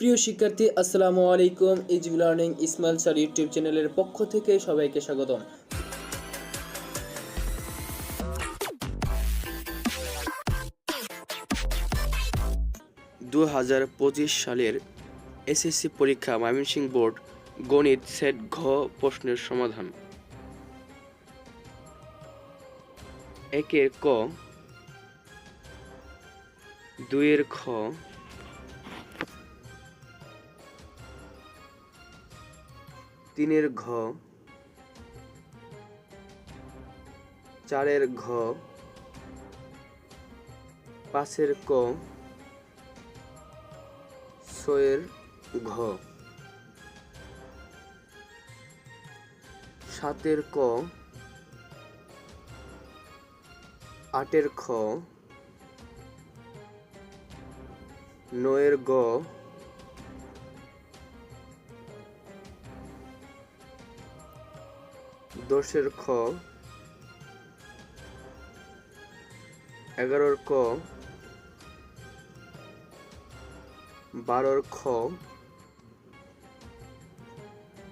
প্রিয় শিক্ষার্থী, আসসালামু আলাইকুম। Easy learning Ismail sir YouTube চ্যানেলের পক্ষ থেকে সবাইকে স্বাগতম। দু হাজার পঁচিশ সালের এসএসসি পরীক্ষা ময়মনসিংহ বোর্ড গণিত সেট ঘ প্রশ্নের সমাধান। একের ক, দুইয়ের খ তিনের ঘ চারের ঘ পাঁচের ক ছয়ের ঘ। সাতের ক আটের খ নয়ের গ দশের খ, এগারোর ক, বারোর খ,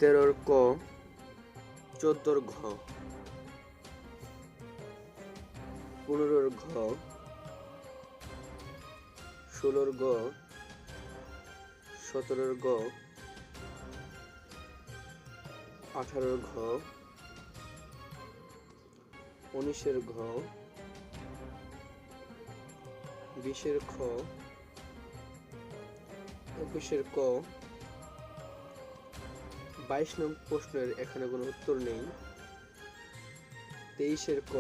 তেরোর ক, চোদ্দোর ঘ, পনেরোর ঘ, ষোলোর গ, সতেরোর গ, আঠারোর ঘ উনিশের ঘ, বিশের খ, একুশের ক, বাইশ নং প্রশ্নের এখানে কোনো উত্তর নেই। তেইশের ক,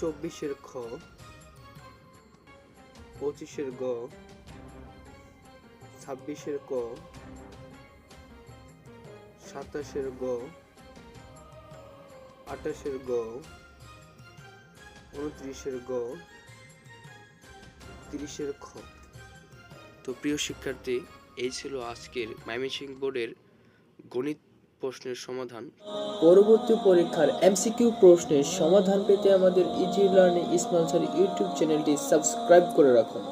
চব্বিশের খ, পঁচিশের গ, ছাব্বিশের ক, সাতাশের গ আঠাশের গ উনত্রিশের গ তিরিশের খ। তো প্রিয় শিক্ষার্থী এই ছিল আজকের ময়মনসিংহ বোর্ডের গণিত প্রশ্নের সমাধান। পরবর্তী পরীক্ষার এমসিকিউ প্রশ্নের সমাধান পেতে আমাদের ইজি লার্নিং স্যার ইউটিউব চ্যানেলটি সাবস্ক্রাইব করে রাখুন।